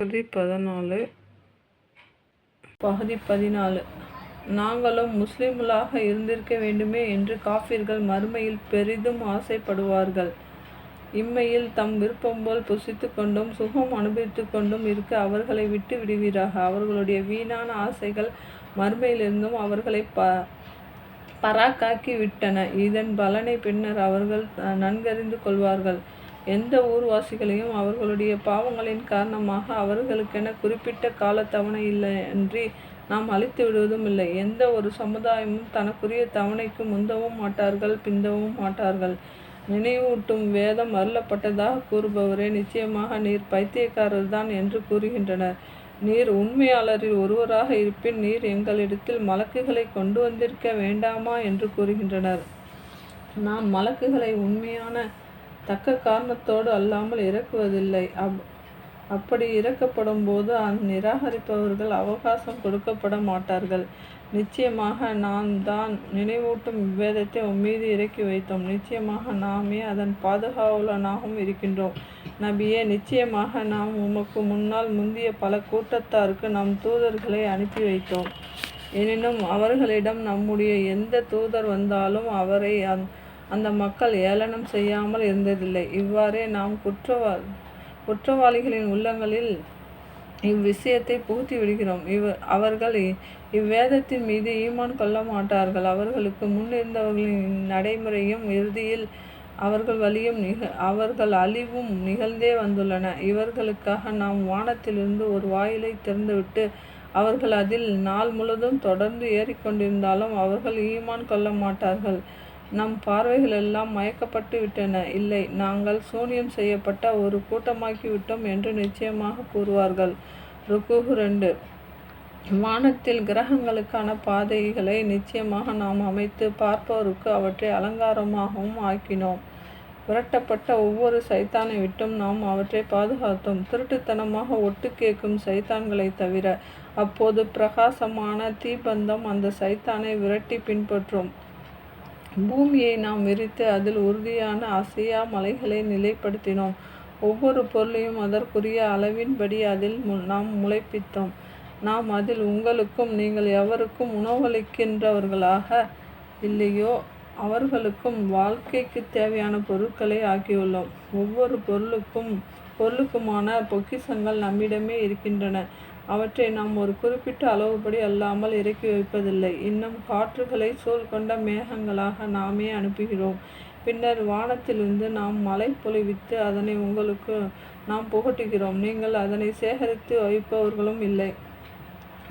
பகுதி பதினாலு பகுதி பதினாலு. நாங்களும் முஸ்லிம்களாக இருந்திருக்க வேண்டுமே என்று காஃபிர்கள் மறுமையில் பெரிதும் ஆசைப்படுவார்கள். இம்மையில் தம் விருப்பம் போல் புசித்து கொண்டும் சுகம் அனுபவித்து கொண்டும் இருக்க அவர்களை விட்டு விடுவீராக. அவர்களுடைய வீணான ஆசைகள் மறுமையிலிருந்தும் அவர்களை ப பராக்காக்கி விட்டன இதன் பலனை பின்னர் அவர்கள் நன்கறிந்து கொள்வார்கள். எந்த ஊர்வாசிகளையும் அவர்களுடைய பாவங்களின் காரணமாக அவர்களுக்கென குறிப்பிட்ட காலத்தவணை இல்லையன்றி நாம் அழித்து விடுவதும் இல்லை. எந்த ஒரு சமுதாயமும் தனக்குரிய தவணைக்கு முந்தவும் மாட்டார்கள் பிந்தவும் மாட்டார்கள். நினைவூட்டும் வேதம் அருளப்பட்டதாக கூறுபவரே நிச்சயமாக நீர் பைத்தியக்காரர் தான் என்று கூறுகின்றனர். நீர் உண்மையாளரில் ஒருவராக இருப்பின் நீர் எங்களிடத்தில் மலக்குகளை கொண்டு வந்திருக்க வேண்டாமா என்று கூறுகின்றனர். நாம் மலக்குகளை உண்மையான தக்க காரணத்தோடு அல்லாமல் இறக்குவதில்லை. அப் அப்படி இறக்கப்படும் போது அந்நிராகரிப்பவர்கள் அவகாசம் கொடுக்கப்பட மாட்டார்கள். நிச்சயமாக நாம் தான் நினைவூட்டும் விவேதத்தை உன் மீது இறக்கி வைத்தோம். நிச்சயமாக நாமே அதன் பாதுகாவலனாகவும் இருக்கின்றோம். நபியே நிச்சயமாக நாம் உமக்கு முன்னால் முந்திய பல கூட்டத்தாருக்கு நம் தூதர்களை அனுப்பி வைத்தோம். எனினும் அவர்களிடம் நம்முடைய எந்த தூதர் வந்தாலும் அவரை அந் அந்த மக்கள் ஏளனம் செய்யாமல் இருந்ததில்லை. இவ்வாறே நாம் குற்றவா குற்றவாளிகளின் உள்ளங்களில் இவ்விஷயத்தை புகுத்தி விடுகிறோம். இவ் அவர்கள் இவ்வேதத்தின் மீது ஈமான் கொள்ள மாட்டார்கள். அவர்களுக்கு முன்னிருந்தவர்களின் நடைமுறையும் இறுதியில் அவர்கள் வழியும் நிக அவர்கள் அழிவும் நிகழ்ந்தே வந்துள்ளன. இவர்களுக்காக நாம் வானத்திலிருந்து ஒரு வாயிலை திறந்துவிட்டு அவர்கள் அதில் நாள் முழுதும் தொடர்ந்து ஏறிக்கொண்டிருந்தாலும் அவர்கள் ஈமான் கொள்ள மாட்டார்கள். நம் பார்வைகள் எல்லாம் மயக்கப்பட்டு விட்டன. இல்லை நாங்கள் சூனியம் செய்யப்பட்ட ஒரு கூட்டமாக்கி விட்டோம் என்று நிச்சயமாக கூறுவார்கள். ருக்குஹு ரெண்டு. வானத்தில் கிரகங்களுக்கான பாதைகளை நிச்சயமாக நாம் அமைத்து பார்ப்பவருக்கு அவற்றை அலங்காரமாகவும் ஆக்கினோம். விரட்டப்பட்ட ஒவ்வொரு சைத்தானை விட்டும் நாம் அவற்றை பாதுகாத்தோம். திருட்டுத்தனமாக ஒட்டு கேட்கும் சைத்தான்களை தவிர அப்போது பிரகாசமான தீபந்தம் அந்த சைத்தானை விரட்டி பின்பற்றும். பூமியை நாம் விரித்து அதில் உறுதியான அசையா மலைகளை நிலைப்படுத்தினோம். ஒவ்வொரு பொருளையும் அதற்குரிய அளவின்படி அதில் நாம் முளைப்பித்தோம். நாம் அதில் உங்களுக்கும் நீங்கள் எவருக்கும் உணவளிக்கின்றவர்களாக இல்லையோ அவர்களுக்கும் வாழ்க்கைக்கு தேவையான பொருட்களை ஆக்கியுள்ளோம். ஒவ்வொரு பொருளுக்கும் பொருளுக்குமான பொக்கிசங்கள் நம்மிடமே இருக்கின்றன. அவற்றை நாம் ஒரு குறிப்பிட்ட அளவுபடி அல்லாமல் இறக்கி வைப்பதில்லை. இன்னும் காற்றுகளை சூழ் கொண்ட மேகங்களாக நாமே அனுப்புகிறோம். பின்னர் வானத்திலிருந்து நாம் மழை பொழிவித்து அதனை உங்களுக்கு நாம் புகட்டுகிறோம். நீங்கள் அதனை சேகரித்து வைப்பவர்களும் இல்லை.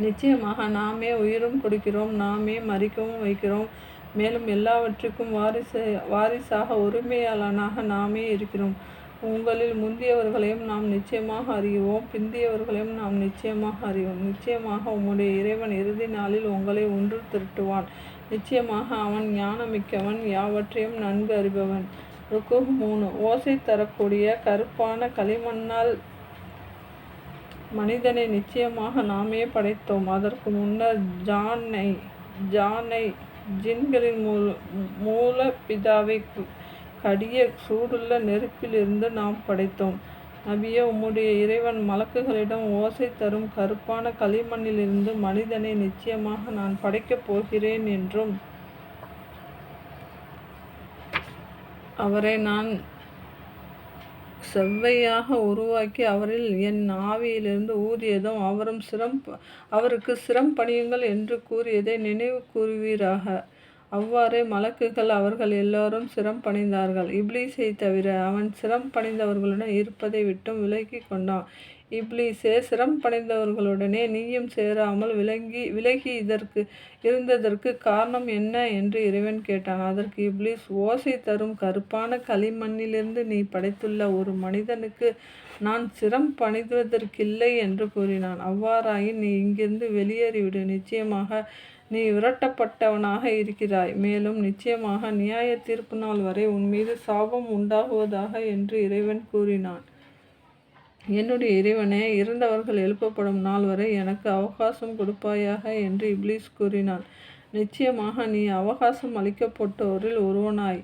நிச்சயமாக நாமே உயிரும் கொடுக்கிறோம். நாமே மறிக்கவும் வைக்கிறோம். மேலும் எல்லாவற்றுக்கும் வாரிசு வாரிசாக உரிமையாளனாக நாமே இருக்கிறோம். உங்களில் முந்தியவர்களையும் நாம் நிச்சயமாக அறிவோம். பிந்தியவர்களையும் நாம் நிச்சயமாக அறிவோம். நிச்சயமாக உம்முடைய இறைவன் இறுதி நாளில் உங்களை ஒன்று திருட்டுவான். நிச்சயமாக அவன் ஞானமிக்கவன் யாவற்றையும் நன்கு அறிபவன். ருக்கு மூணு. ஓசை தரக்கூடிய கருப்பான களிமண்ணால் மனிதனை நிச்சயமாக நாமே படைத்தோம். அதற்கு முன்னர் ஜானை ஜானை ஜின்களின் மூல மூல பிதாவை கடிய சூடுள்ள நெருப்பிலிருந்து நாம் படைத்தோம். நபியே உம்முடைய இறைவன் மலக்குகளிடம் ஓசை தரும் கருப்பான களிமண்ணிலிருந்து மனிதனை நிச்சயமாக நான் படைக்கப் போகிறேன் என்றும் அவரை நான் செவ்வையாக உருவாக்கி அவரில் என் ஆவியிலிருந்து ஊதியதும் அவரும் சிரம் அவருக்கு சிரம் பணியுங்கள் என்று கூறியதை நினைவு கூறுவீராக. அவ்வாறே மலக்குகள் அவர்கள் எல்லோரும் சிரம் பணிந்தார்கள். இப்லீஸை தவிர அவன் சிரம் பணிந்தவர்களுடன் இருப்பதை விட்டும் விலகி கொண்டான். இப்லீஸே சிரம் பணிந்தவர்களுடனே நீயும் சேராமல் விலங்கி விலகி இதற்கு இருந்ததற்கு காரணம் என்ன என்று இறைவன் கேட்டான். அதற்கு இப்லீஸ் ஓசை தரும் கருப்பான களிமண்ணிலிருந்து நீ படைத்துள்ள ஒரு மனிதனுக்கு நான் சிரம் பணிதுவதற்கில்லை என்று கூறினான். அவ்வாறாயின் நீ இங்கிருந்து வெளியேறிவிடு. நிச்சயமாக நீ விரட்டப்பட்டவனாக இருக்கிறாய். மேலும் நிச்சயமாக நியாய தீர்ப்பு நாள் வரை உன் மீது சாபம் உண்டாகுவதாக என்று இறைவன் கூறினான். என்னுடைய இறைவனே இறந்தவர்கள் எழுப்பப்படும் நாள் வரை எனக்கு அவகாசம் கொடுப்பாயாக என்று இப்ளீஸ் கூறினான். நிச்சயமாக நீ அவகாசம் அளிக்கப்பட்டோரில் ஒருவனாய்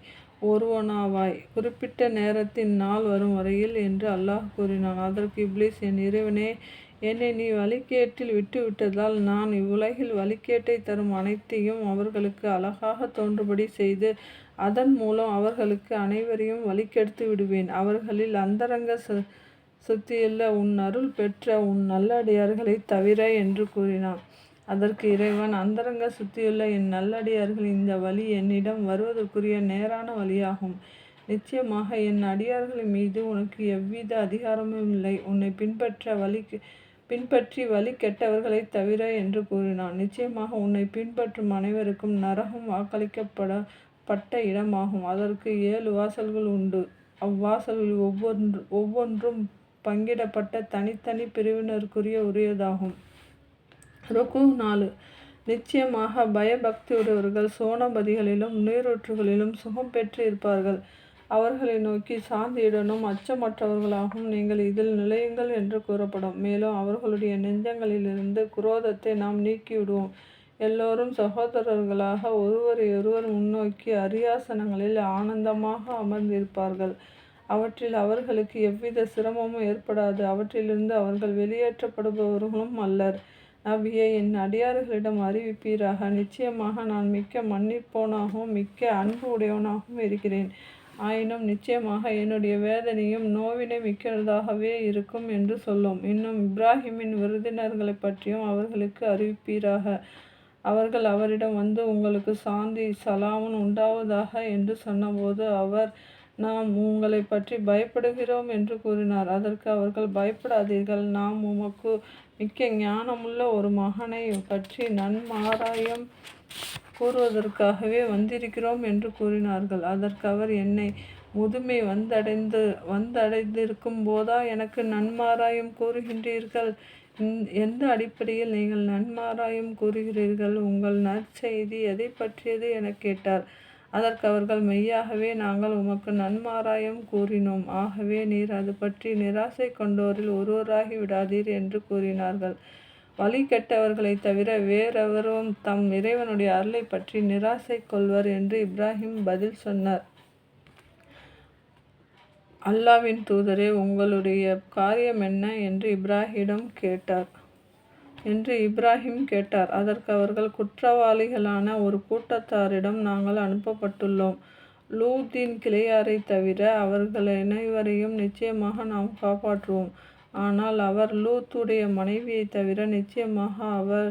ஒருவனாவாய். குறிப்பிட்ட நேரத்தின் நாள் வரும் வரையில் என்று அல்லாஹ் கூறினான். அதற்கு இப்ளீஸ் என் இறைவனே என்னை நீ வழிகேட்டில் விட்டுவிட்டதால் நான் இவ்வுலகில் வழிகேட்டை தரும் அனைத்தையும் அவர்களுக்கு அழகாக தோன்றுபடி செய்து அதன் மூலம் அவர்களுக்கு அனைவரையும் வழிகெடுத்து விடுவேன். அவர்களில் அந்தரங்க சு சுத்தியுள்ள உன் அருள் பெற்ற உன் நல்லடியார்களை தவிர என்று கூறினான். அதற்கு இறைவன் அந்தரங்க சுத்தியுள்ள என் நல்லடியார்கள் இந்த வழி என்னிடம் வருவதற்குரிய நேரான வழியாகும். நிச்சயமாக என் அடியார்கள் மீது உனக்கு எவ்வித அதிகாரமும் இல்லை. உன்னை பின்பற்ற வழி பின்பற்றி வழி கெட்டவர்களை தவிர என்று கூறினான். நிச்சயமாக உன்னை பின்பற்றும் அனைவருக்கும் நரகம் வாக்களிக்கப்பட பட்ட இடமாகும். அதற்கு ஏழு வாசல்கள் உண்டு. அவ்வாசல்கள் ஒவ்வொன்று ஒவ்வொன்றும் பங்கிடப்பட்ட தனித்தனி பிரிவினருக்குரிய உரியதாகும். ருக்கு நாலு. நிச்சயமாக பயபக்தியுடையவர்கள் சோனபதிகளிலும் நீரூற்றுகளிலும் சுகம் பெற்று இருப்பார்கள் அவர்களை நோக்கி சாந்தியுடனும் அச்சமற்றவர்களாகவும் நீங்கள் இதில் நிலையுங்கள் என்று கூறப்படும். மேலும் அவர்களுடைய நெஞ்சங்களிலிருந்து குரோதத்தை நாம் நீக்கிவிடுவோம். எல்லோரும் சகோதரர்களாக ஒருவரையொருவர் முன்னோக்கி அரியாசனங்களில் ஆனந்தமாக அமர்ந்திருப்பார்கள். அவற்றில் அவர்களுக்கு எவ்வித சிரமமும் ஏற்படாது. அவற்றிலிருந்து அவர்கள் வெளியேற்றப்படுபவர்களும் அல்லர். நபியை என் அடியார்களிடம் அறிவிப்பீராக. நிச்சயமாக நான் மிக்க மன்னிப்போனாகவும் மிக்க அன்பு உடையவனாகவும் இருக்கிறேன். ஆயினும் நிச்சயமாக என்னுடைய வேதனையும் நோவினை மிக்கிறதாகவே இருக்கும் என்று சொல்லும். இன்னும் இப்ராஹிமின் விருதினர்களை பற்றியும் அவர்களுக்கு அறிவிப்பீராக. அவர்கள் அவரிடம் வந்து உங்களுக்கு சாந்தி சலாமுன் உண்டாவதாக என்று சொன்னபோது அவர் நாம் உங்களை பற்றி பயப்படுகிறோம் என்று கூறினார். அதற்கு அவர்கள் பயப்படாதீர்கள். நாம் உமக்கு மிக்க ஞானமுள்ள ஒரு மகனை பற்றி நன்மாராயம் கூறுவதற்காகவே வந்திருக்கிறோம் என்று கூறினார்கள். அதற்கு அவர் என்னை முதுமை வந்தடைந்து வந்தடைந்திருக்கும் போதா எனக்கு நன்மாராயம் கூறுகின்றீர்கள்? எந்த அடிப்படையில் நீங்கள் நன்மாராயம் கூறுகிறீர்கள்? உங்கள் நற்செய்தி எதை பற்றியது? என கேட்டார். அதற்கு அவர்கள் மெய்யாகவே நாங்கள் உமக்கு நன்மாராயம் கூறினோம். ஆகவே நீர் அது பற்றி நிராசை கொண்டோரில் ஒருவராகி விடாதீர் என்று கூறினார்கள். வழி கெட்டவர்களை தவிர வேறெவரும் தம் இறைவனுடைய அருளை பற்றி நிராசை கொள்வர் என்று இப்ராஹிம் பதில் சொன்னார். அல்லாவின் தூதரே உங்களுடைய காரியம் என்ன என்று இப்ராஹிடம் கேட்டார். என்று இப்ராஹிம் கேட்டார். அதற்கு அவர்கள் குற்றவாளிகளான ஒரு கூட்டத்தாரிடம் நாங்கள் அனுப்பப்பட்டுள்ளோம். லூத்தின் கிளையாரை தவிர அவர்கள் அனைவரையும் நிச்சயமாக நாம் காப்பாற்றுவோம். ஆனால் அவர் லூத்துடைய மனைவியை தவிர நிச்சயமாக அவர்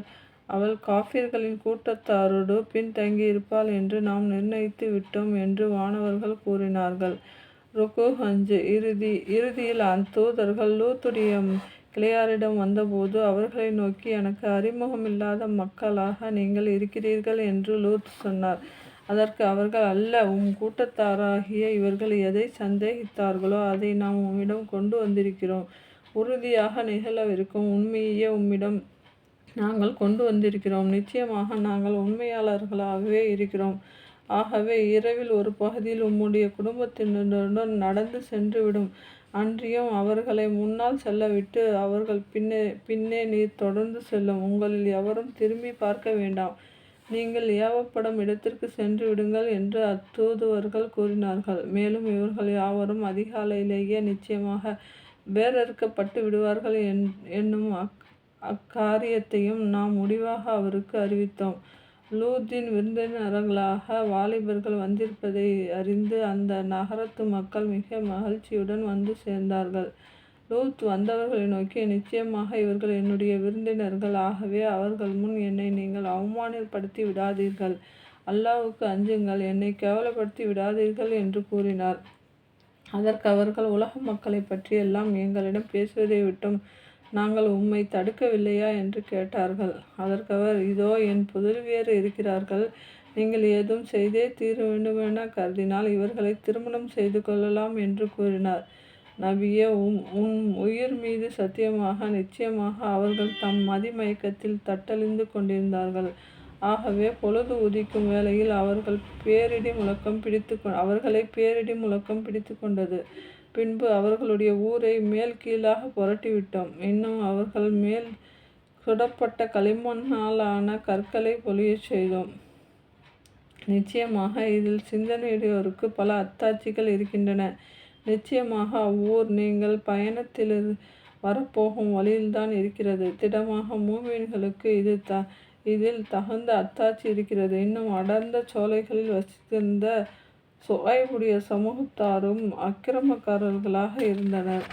அவள் காஃபிர்களின் கூட்டத்தாரோடு பின்தங்கியிருப்பாள் என்று நாம் நிர்ணயித்து விட்டோம் என்று வானவர்கள் கூறினார்கள். ருக்கு அஞ்சு இறுதி இறுதியில் அத்தூதர்கள் லூத்துடைய கிளையாரிடம் வந்தபோது அவர்களை நோக்கி எனக்கு அறிமுகமில்லாத மக்களாக நீங்கள் இருக்கிறீர்கள் என்று லூத் சொன்னார். அதற்கு அவர்கள் அல்ல உம் கூட்டத்தாராகிய இவர்கள் எதை சந்தேகித்தார்களோ அதை நாம் உம்மிடம் கொண்டு வந்திருக்கிறோம். உறுதியாக நிகழவிருக்கும் உண்மையே உம்மிடம் நாங்கள் கொண்டு வந்திருக்கிறோம். நிச்சயமாக நாங்கள் உண்மையாளர்களாகவே இருக்கிறோம். ஆகவே இரவில் ஒரு பகுதியில் உம்முடைய குடும்பத்தினருடன் நடந்து சென்றுவிடும். அன்றியும் அவர்களை முன்னால் செல்லவிட்டு அவர்கள் பின்னே பின்னே நீர் தொடர்ந்து செல்லும். உங்களில் எவரும் திரும்பி பார்க்க வேண்டாம். நீங்கள் ஏவப்படும் இடத்திற்கு சென்று விடுங்கள் என்று அத்தூதுவர்கள் கூறினார்கள். மேலும் இவர்கள் யாவரும் அதிகாலையிலேயே நிச்சயமாக வேறறுக்கப்பட்டு விடுவார்கள் என்னும் அக் அக்காரியத்தையும் நாம் முடிவாக அவருக்கு அறிவித்தோம். லூத்தின் விருந்தினர்களாக வாலிபர்கள் வந்திருப்பதை அறிந்து அந்த நகரத்து மக்கள் மிக மகிழ்ச்சியுடன் வந்து சேர்ந்தார்கள். லூத் வந்தவர்களை நோக்கி நிச்சயமாக இவர்கள் என்னுடைய விருந்தினர்கள். ஆகவே அவர்கள் முன் என்னை நீங்கள் அவமானப்படுத்தி விடாதீர்கள். அல்லாவுக்கு அஞ்சுங்கள். என்னை கேவலப்படுத்தி விடாதீர்கள் என்று கூறினார். அதற்கு அவர்கள் உலக மக்களை பற்றி எல்லாம் எங்களிடம் பேசுவதை விட்டும் நாங்கள் உம்மை தடுக்கவில்லையா என்று கேட்டார்கள். அதற்கு அவர் இதோ என் புதல்வியர் இருக்கிறார்கள். நீங்கள் ஏதும் செய்தே தீர வேண்டுமென கருதினால் இவர்களை திருமணம் செய்து கொள்ளலாம் என்று கூறினார். நபியே உம் உன் உயிர் மீது சத்தியமாக நிச்சயமாக அவர்கள் தம் மதிமயக்கத்தில் தட்டழிந்து கொண்டிருந்தார்கள். ஆகவே பொழுது உதிக்கும் வேளையில் அவர்கள் பேரிடி முழக்கம் பிடித்து அவர்களை பேரிடி முழக்கம் பிடித்து கொண்டது. பின்பு அவர்களுடைய ஊரை மேல் கீழாக புரட்டிவிட்டோம். இன்னும் அவர்கள் மேல் சுடப்பட்ட களிமண்ணாலான கற்களை பொழியச் செய்தோம். நிச்சயமாக இதில் சிந்தனையுடையோருக்கு பல அத்தாட்சிகள் இருக்கின்றன. நிச்சயமாக அவ்வூர் நீங்கள் பயணத்தில் வரப்போகும் வழியில்தான் இருக்கிறது. திடமாக மூமீன்களுக்கு இது த இதில் தகுந்த அத்தாட்சி இருக்கிறது. இன்னும் அடர்ந்த சோலைகளில் வசித்திருந்த சுவாய்வுடைய சமூகத்தாரும் அக்கிரமக்காரர்களாக இருந்தனர்.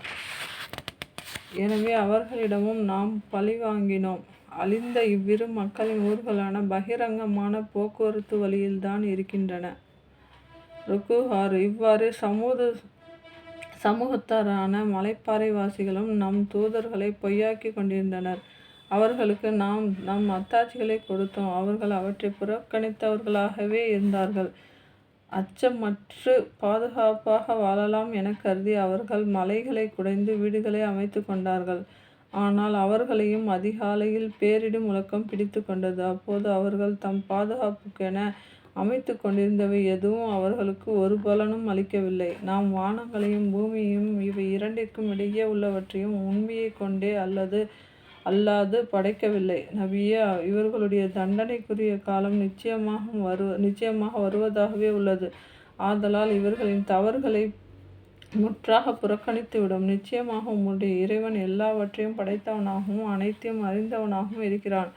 எனவே அவர்களிடமும் நாம் பழி வாங்கினோம். அழிந்த இவ்விரு மக்களின் ஊர்களான பகிரங்கமான போக்குவரத்து வழியில்தான் இருக்கின்றன. ருக்குஹார் இவ்வாறு சமூக சமூகத்தாரான மலைப்பாறைவாசிகளும் நம் தூதர்களை பொய்யாக்கி கொண்டிருந்தனர். அவர்களுக்கு நாம் நம் அத்தாட்சிகளை கொடுத்தோம். அவர்கள் அவற்றை புறக்கணித்தவர்களாகவே இருந்தார்கள். அச்சமற்று பாதுகாப்பாக வாழலாம் என கருதி அவர்கள் மலைகளை குடைந்து வீடுகளை அமைத்து கொண்டார்கள். ஆனால் அவர்களையும் அதிகாலையில் பேரிடும் முழக்கம் பிடித்து கொண்டது. அப்போது அவர்கள் தம் பாதுகாப்புக்கென அமைத்து கொண்டிருந்தவை எதுவும் அவர்களுக்கு ஒரு பலனும் அளிக்கவில்லை. நாம் வானங்களையும் பூமியையும் இவை இரண்டிற்கும் இடையே உள்ளவற்றையும் உண்மையை கொண்டே அல்லது அல்லாது படைக்கவில்லை. நபியே இவர்களுடைய தண்டனைக்குரிய காலம் நிச்சயமாக வரு நிச்சயமாக வருவதாகவே உள்ளது. ஆதலால் இவர்களின் தவறுகளை முற்றாக புறக்கணித்துவிடும். நிச்சயமாக உம்முடைய இறைவன் எல்லாவற்றையும் படைத்தவனாகவும் அனைத்தையும் அறிந்தவனாகவும் இருக்கிறான்.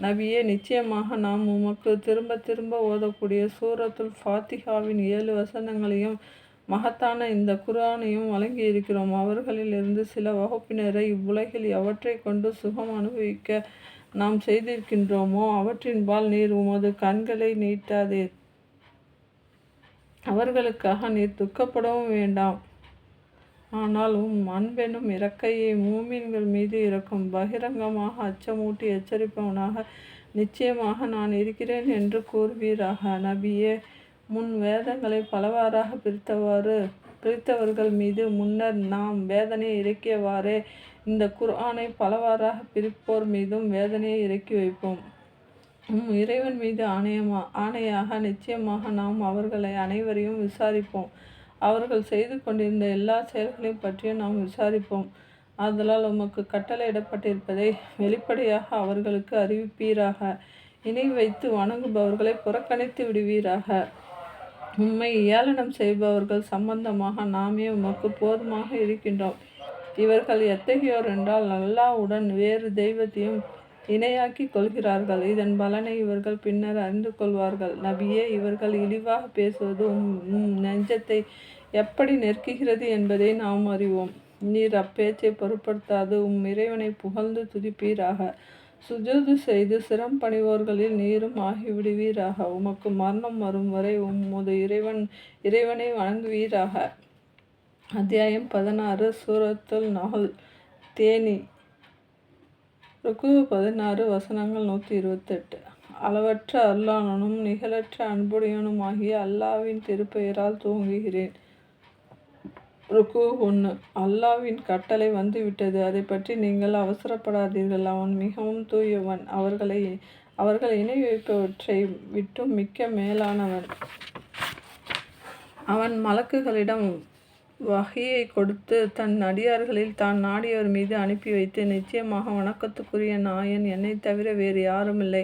நபியே நிச்சயமாக நாம் உமக்கு திரும்ப திரும்ப ஓதக்கூடிய சூரத்துல் ஃபாத்திகாவின் ஏழு வசனங்களையும் மகத்தான இந்த குரானையும் வழங்கியிருக்கிறோம். அவர்களில் சில வகுப்பினரை இவ்வுலகில் எவற்றை கொண்டு சுகம் அனுபவிக்க நாம் செய்திருக்கின்றோமோ அவற்றின்பால் நீர் உமது கண்களை நீட்டாதீர் அவர்களுக்காக நீர் துக்கப்படவும் வேண்டாம். ஆனால் உம் அன்பெனும் இறக்கையை மூமின்கள் மீது இறக்கும் பகிரங்கமாக அச்சமூட்டி எச்சரிப்பவனாக நிச்சயமாக நான் இருக்கிறேன் என்று கூறுவீராக. நபியே முன் வேதங்களை பலவாறாக பிரித்தவாறு பிரித்தவர்கள் மீது முன்னர் நாம் வேதனையை இறக்கியவாறே இந்த குர்ஆனை பலவாறாக பிரிப்போர் மீதும் வேதனையை இறக்கி வைப்போம். உம் இறைவன் மீது ஆணையமா ஆணையாக நிச்சயமாக நாம் அவர்களை அனைவரையும் விசாரிப்போம். அவர்கள் செய்து கொண்டிருந்த எல்லா செயல்களையும் பற்றியும் நாம் விசாரிப்போம். ஆதலால் உமக்கு கட்டளையிடப்பட்டிருப்பதை வெளிப்படையாக அவர்களுக்கு அறிவிப்பீராக. இணை வைத்து வணங்குபவர்களை புறக்கணித்து விடுவீராக. உம்மை ஏளனம் செய்பவர்கள் சம்பந்தமாக நாமே உமக்கு போதுமாக இருக்கின்றோம். இவர்கள் எத்தகையோர் என்றால் அல்லாவுடன் வேறு தெய்வத்தையும் இணையாக்கி கொள்கிறார்கள். இதன் பலனை இவர்கள் பின்னர் அறிந்து கொள்வார்கள். நபியே இவர்கள் இழிவாக பேசுவது உம் நெஞ்சத்தை எப்படி நெருக்குகிறது என்பதை நாம் அறிவோம். நீர் அப்பேச்சை பொருட்படுத்தாது உம் இறைவனை புகழ்ந்து துதிப்பீராக. சுஜூது செய்து சிரம் பணிவோர்களில் நீரும் ஆகிவிடுவீராக. உமக்கு மரணம் வரும் வரை உமது இறைவன் இறைவனை வணங்குவீராக. அத்தியாயம் பதினாறு சூரத்துல் நகல் தேனி. ருக்கு பதினாறு வசனங்கள் நூற்றி இருபத்தெட்டு. அளவற்ற அல்லானனும் நிகழற்ற அன்புடையனும் ஆகிய அல்லாவின் திருப்பெயரால் தூங்குகிறேன் ருக்கு ஒன்று அல்லாவின் கட்டளை வந்துவிட்டது. அதை பற்றி நீங்கள் அவசரப்படாதீர்கள். அவன் மிகவும் தூயவன். அவர்களை அவர்கள் இணை வைப்பவற்றை விட்டும் மிக்க மேலானவன். அவன் மலக்குகளிடம் வகையை கொடுத்து தன் அடியார்களில் தான் நாடியவர் மீது அனுப்பி வைத்து நிச்சயமாக வணக்கத்துக்குரிய நாயன் என்னை தவிர வேறு யாரும் இல்லை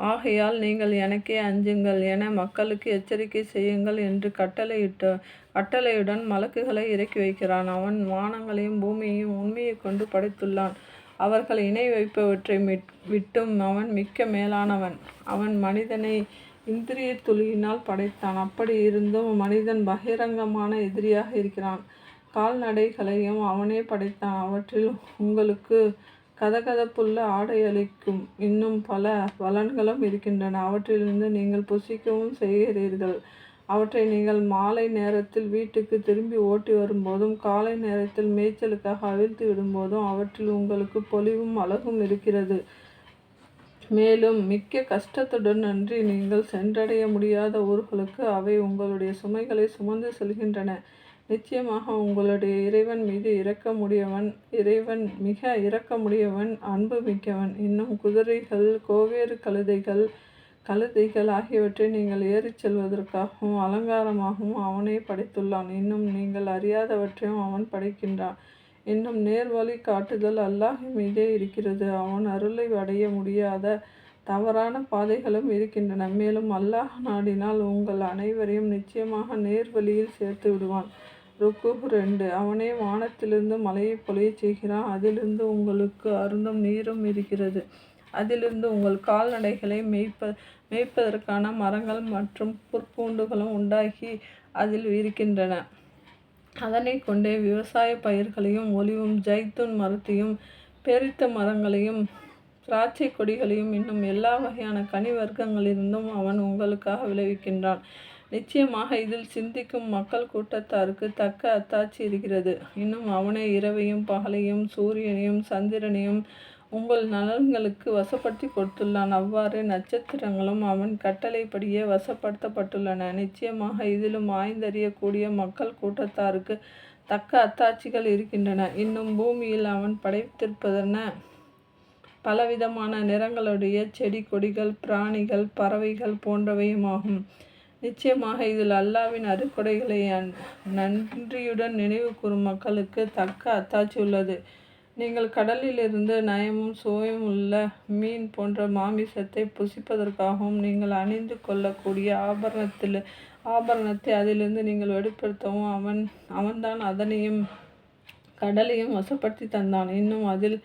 ஆகையால் நீங்கள் எனக்கே அஞ்சுங்கள் என மக்களுக்கு எச்சரிக்கை செய்யுங்கள் என்று கட்டளையிட்ட கட்டளையுடன் மலக்குகளை இறக்கி வைக்கிறான். அவன் வானங்களையும் பூமியையும் உண்மையை கொண்டு படைத்துள்ளான். அவர்கள் இணை வைப்பவற்றை விட்டும் அவன் மிக்க மேலானவன். அவன் மனிதனை இந்திரிய துளியினால் படைத்தான். அப்படி இருந்தும் மனிதன் பகிரங்கமான எதிரியாக இருக்கிறான். கால்நடைகளையும் அவனே படைத்தான். அவற்றில் உங்களுக்கு கதகதப்புள்ள ஆடை அளிக்கும். இன்னும் பல பலன்களும் இருக்கின்றன. அவற்றிலிருந்து நீங்கள் புசிக்கவும் செய்கிறீர்கள். அவற்றை நீங்கள் மாலை நேரத்தில் வீட்டுக்கு திரும்பி ஓட்டி வரும்போதும் காலை நேரத்தில் மேய்ச்சலுக்காக அவிழ்த்து விடும்போதும் அவற்றில் உங்களுக்கு பொலிவும் அழகும் இருக்கிறது. மேலும் மிக்க கஷ்டத்துடன் அன்றி நீங்கள் சென்றடைய முடியாத ஊர்களுக்கு அவை உங்களுடைய சுமைகளை சுமந்து செல்கின்றன. நிச்சயமாக உங்களுடைய இறைவன் மீது முடியவன் இறைவன் மிக முடியவன் அன்பு மிக்கவன். இன்னும் குதிரைகள் கோவேறு கழுதைகள் கழுதைகள் ஆகியவற்றை நீங்கள் ஏறிச் செல்வதற்காகவும் அலங்காரமாகவும் அவனே படைத்துள்ளான். இன்னும் நீங்கள் அறியாதவற்றையும் அவன் படைக்கின்றான். இன்னும் நேர்வழி காட்டுதல் அல்லாஹ் மீதே இருக்கிறது. அவன் அருளை அடைய முடியாத தவறான பாதைகளும் இருக்கின்றன. மேலும் அல்லாஹ் நாடினால் உங்கள் அனைவரையும் நிச்சயமாக நேர்வழியில் சேர்த்து விடுவான். ருக்கு ரெண்டு. அவனே வானத்திலிருந்து மலையை பொழியச் செய்கிறான். அதிலிருந்து உங்களுக்கு அருந்தும் நீரும் இருக்கிறது. அதிலிருந்து உங்கள் கால்நடைகளை மேய்ப்ப மேய்ப்பதற்கான மரங்கள் மற்றும் புற்பூண்டுகளும் உண்டாகி அதில் இருக்கின்றன. அதனை கொண்டே விவசாய பயிர்களையும் ஒளிவும் ஜைத்தூன் மரத்தையும் பெரித்த மரங்களையும் திராட்சை கொடிகளையும் இன்னும் எல்லா வகையான கனி வர்க்கங்களிலிருந்தும் அவன் உங்களுக்காக விளைவிக்கின்றான். நிச்சயமாக இதில் சிந்திக்கும் மக்கள் கூட்டத்தாருக்கு தக்க அத்தாட்சி இருக்கிறது. இன்னும் அவனே இரவையும் பகலையும் சூரியனையும் சந்திரனையும் உங்கள் நலன்களுக்கு வசப்படுத்தி கொடுத்துள்ளான். அவ்வாறு நட்சத்திரங்களும் அவன் கட்டளைப்படியே வசப்படுத்தப்பட்டுள்ளன. நிச்சயமாக இதிலும் ஆய்ந்தறியக்கூடிய மக்கள் கூட்டத்தாருக்கு தக்க அத்தாட்சிகள் இருக்கின்றன. இன்னும் பூமியில் அவன் படைத்திருப்பதென பலவிதமான நிறங்களுடைய செடி கொடிகள் பிராணிகள் பறவைகள் போன்றவையுமாகும். நிச்சயமாக இதில் அல்லாவின் அறுக்கொடைகளை நன்றியுடன் நினைவு கூறும் மக்களுக்கு தக்க அத்தாட்சி உள்ளது. நீங்கள் கடலிலிருந்து நயமும் சுவையும் உள்ள மீன் போன்ற மாமிசத்தை புசிப்பதற்காகவும் நீங்கள் அணிந்து கொள்ளக்கூடிய ஆபரணத்தில் ஆபரணத்தை அதிலிருந்து நீங்கள் வெளிப்படுத்தவும் அவன் அவன்தான் அதனையும் கடலையும் வசப்படுத்தி தந்தான். இன்னும் அதில்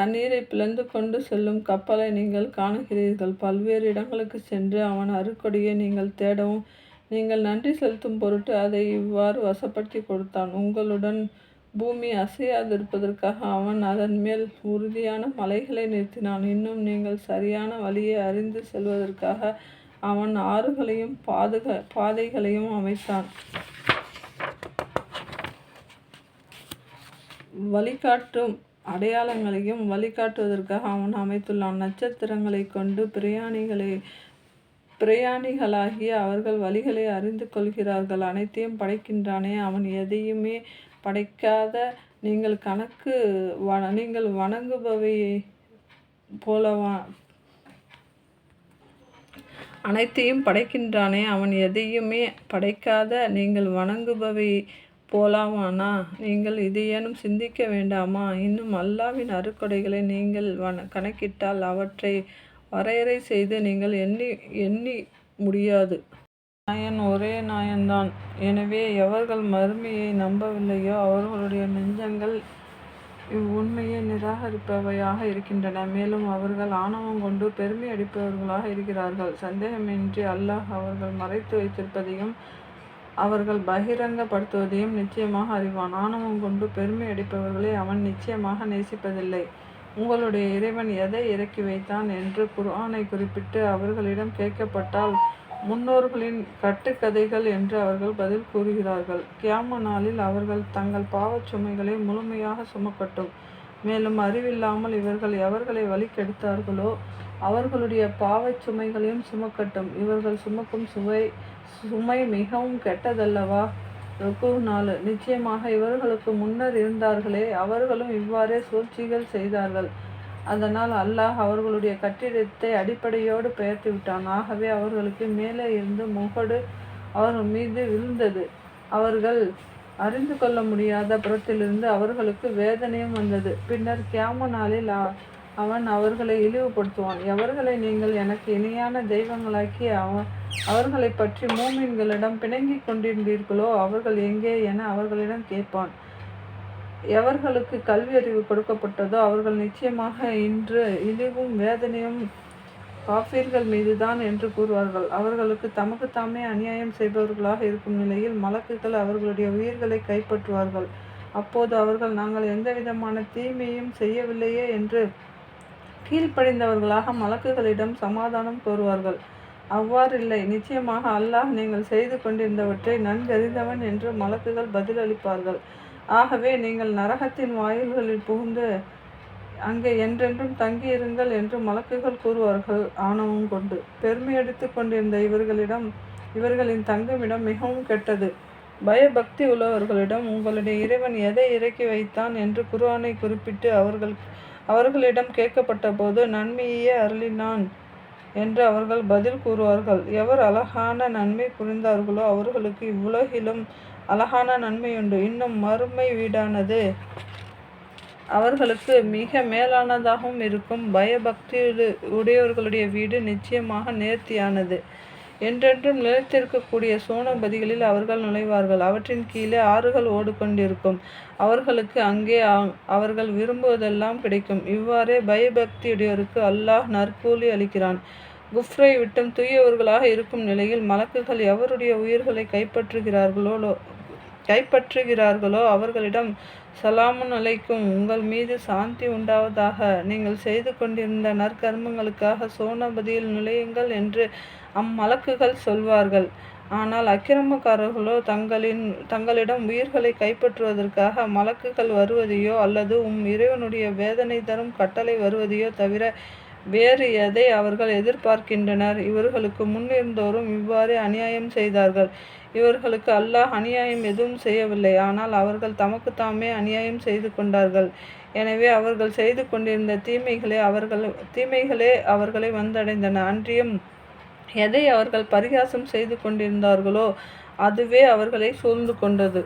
தண்ணீரை பிளந்து கொண்டு செல்லும் கப்பலை நீங்கள் காணுகிறீர்கள். பல்வேறு இடங்களுக்கு சென்று அவன் அருக்கொடியை நீங்கள் தேடவும் நீங்கள் நன்றி செலுத்தும் பொருட்டு அதை இவ்வாறு வசப்படுத்தி கொடுத்தான். உங்களுடன் பூமி அசையாதிருப்பதற்காக அவன் அதன் மேல் உறுதியான மலைகளை நிறுத்தினான். இன்னும் நீங்கள் சரியான வழியை அறிந்து செல்வதற்காக அவன் ஆறுகளையும் பாதுக பாதைகளையும் அமைத்தான். வழிகாட்டும் அடையாளங்களையும் வழிகாட்டுவதற்காக அவன் அமைத்துள்ளான். நட்சத்திரங்களை கொண்டு பிரயாணிகளை பிரயாணிகளாகிய அவர்கள் வழிகளை அறிந்து கொள்கிறார்கள். அனைத்தையும் படைக்கின்றானே அவன் எதையுமே படைக்காத நீங்கள் கணக்கு வ நீங்கள் வணங்குபவை போலவா அனைத்தையும் படைக்கின்றானே அவன் எதையுமே படைக்காத நீங்கள் வணங்குபவை போலாமானா நீங்கள் இதையேனும் சிந்திக்க வேண்டாமா? இன்னும் அல்லாவின் அறுக்கொடைகளை நீங்கள் வன கணக்கிட்டால் அவற்றை வரையறை செய்து நீங்கள் எண்ணி எண்ணி முடியாது. நாயன் ஒரே நாயன்தான். எனவே எவர்கள் மறுமையை நம்பவில்லையோ அவர்களுடைய நெஞ்சங்கள் இவ்வுண்மையை நிராகரிப்பவையாக இருக்கின்றன. மேலும் அவர்கள் ஆணவம் கொண்டு பெருமை அடிப்பவர்களாக இருக்கிறார்கள். சந்தேகமின்றி அல்லாஹ் அவர்கள் மறைத்து வைத்திருப்பதையும் அவர்கள் பகிரங்கப்படுத்துவதையும் நிச்சயமாக அறிவான். ஆணவம் கொண்டு பெருமை அடிப்பவர்களை அவன் நிச்சயமாக நேசிப்பதில்லை. உங்களுடைய இறைவன் எதை இறக்கி வைத்தான் என்று குர்ஆனை குறிப்பிட்டு அவர்களிடம் கேட்கப்பட்டால் முன்னோர்களின் கட்டுக்கதைகள் என்று அவர்கள் பதில் கூறுகிறார்கள். கியாம நாளில் அவர்கள் தங்கள் பாவச் சுமைகளை முழுமையாக சுமக்கட்டும். மேலும் அறிவில்லாமல் இவர்கள் எவர்களை வழிகெடுத்தார்களோ அவர்களுடைய பாவச் சுமைகளையும் சுமக்கட்டும். இவர்கள் சுமக்கும் சுவை சுமை மிகவும் கெட்டதல்லவா? ருக்கு நாலு நிச்சயமாக இவர்களுக்கு முன்னர் இருந்தார்களே அவர்களும் இவ்வாறே சூழ்ச்சிகள் செய்தார்கள். அதனால் அல்லாஹ் அவர்களுடைய கட்டிடத்தை அடிப்படையோடு பெயர்த்து விட்டான் ஆகவே அவர்களுக்கு மேலே இருந்து முகடு அவர்கள் மீது விழுந்தது. அவர்கள் அறிந்து கொள்ள முடியாத புறத்திலிருந்து அவர்களுக்கு வேதனையும் வந்தது. பின்னர் கியாம நாளில் அவன் அவர்களை இழிவுபடுத்துவான். எவர்களை நீங்கள் எனக்கு இணையான தெய்வங்களாக்கி அவ அவர்களை பற்றி மூமின்களிடம் பிணங்கிக் கொண்டிருந்தீர்களோ அவர்கள் எங்கே என அவர்களிடம் கேட்பான். எவர்களுக்கு கல்வி அறிவு கொடுக்கப்பட்டதோ அவர்கள் நிச்சயமாக இன்று இழிவும் வேதனையும் காஃபீர்கள் மீதுதான் என்று கூறுவார்கள். அவர்களுக்கு தமக்கு தாமே அநியாயம் செய்பவர்களாக இருக்கும் நிலையில் மலக்குகள் அவர்களுடைய உயிர்களை கைப்பற்றுவார்கள். அப்போது அவர்கள் நாங்கள் எந்த விதமான தீமையும் செய்யவில்லையே என்று கீழ்ப்படைந்தவர்களாக மலக்குகளிடம் சமாதானம் கோருவார்கள். அவ்வாறில்லை. நிச்சயமாக அல்லாஹ் நீங்கள் செய்து கொண்டிருந்தவற்றை நன்கறிந்தவன் என்று மலக்குகள் பதிலளிப்பார்கள். ஆகவே நீங்கள் நரகத்தின் வாயில்களில் புகுந்து அங்கே என்றென்றும் தங்கியிருங்கள் என்று மலக்குகள் கூறுவார்கள் ஆணவம் கொண்டு. பெருமையடித்து கொண்டிருந்த இவர்களிடம் இவர்களின் தங்குமிடம் மிகவும் கெட்டது. பயபக்தி உள்ளவர்களிடம் உங்களுடைய இறைவன் எதை இறக்கி வைத்தான் என்று குர்ஆனை குறிப்பிட்டு அவர்கள் அவர்களிடம் கேட்கப்பட்ட போது நன்மையே அருளினான் என்று அவர்கள் பதில் கூறுவார்கள். எவர் அழகான நன்மை புரிந்தார்களோ அவர்களுக்கு இவ்வுலகிலும் அழகான நன்மையுண்டு. இன்னும் மறுமை வீடானது அவர்களுக்கு மிக மேலானதாகவும் இருக்கும். பயபக்தி உடையவர்களுடைய வீடு நிச்சயமாக நேர்த்தியானது. என்றென்றும் நிலைத்திருக்கக்கூடிய சோனபதிகளில் அவர்கள் நுழைவார்கள். அவற்றின் கீழே ஆறுகள் ஓடிக்கொண்டிருக்கும். அவர்களுக்கு அங்கே அவர்கள் விரும்புவதெல்லாம் கிடைக்கும். இவ்வாறே பயபக்தியுடையோருக்கு அல்லாஹ் நற்கூலி அளிக்கிறான். குஃப்ரை விட்டும் தூயவர்களாக இருக்கும் நிலையில் மலக்குகள் எவருடைய உயிர்களை கைப்பற்றுகிறார்களோ கைப்பற்றுகிறார்களோ அவர்களிடம் சலாமுன் அலைக்கும் உங்கள் மீது சாந்தி உண்டாவதாக. நீங்கள் செய்து கொண்டிருந்த நற்கர்மங்களுக்காக சோனபதியில் நுழையுங்கள் என்று அம்மலக்குகள் சொல்வார்கள். ஆனால் அக்கிரமக்காரர்களோ தங்களின் தங்களிடம் உயிர்களை கைப்பற்றுவதற்காக மலக்குகள் வருவதையோ அல்லது உம் இறைவனுடைய வேதனை தரும் கட்டளை வருவதையோ தவிர வேறு எதை அவர்கள் எதிர்பார்க்கின்றனர்? இவர்களுக்கு முன்னிருந்தோரும் இவ்வாறு அநியாயம் செய்தார்கள். இவர்களுக்கு அல்லாஹ் அநியாயம் எதுவும் செய்யவில்லை. ஆனால் அவர்கள் தமக்கு தாமே அநியாயம் செய்து கொண்டார்கள். எனவே அவர்கள் செய்து கொண்டிருந்த தீமைகளே அவர்கள் தீமைகளே அவர்களை வந்தடைந்தன. அன்றியும் எதை அவர்கள் பரிகாசம் செய்து கொண்டிருந்தார்களோ அதுவே அவர்களை சூழ்ந்து கொண்டது.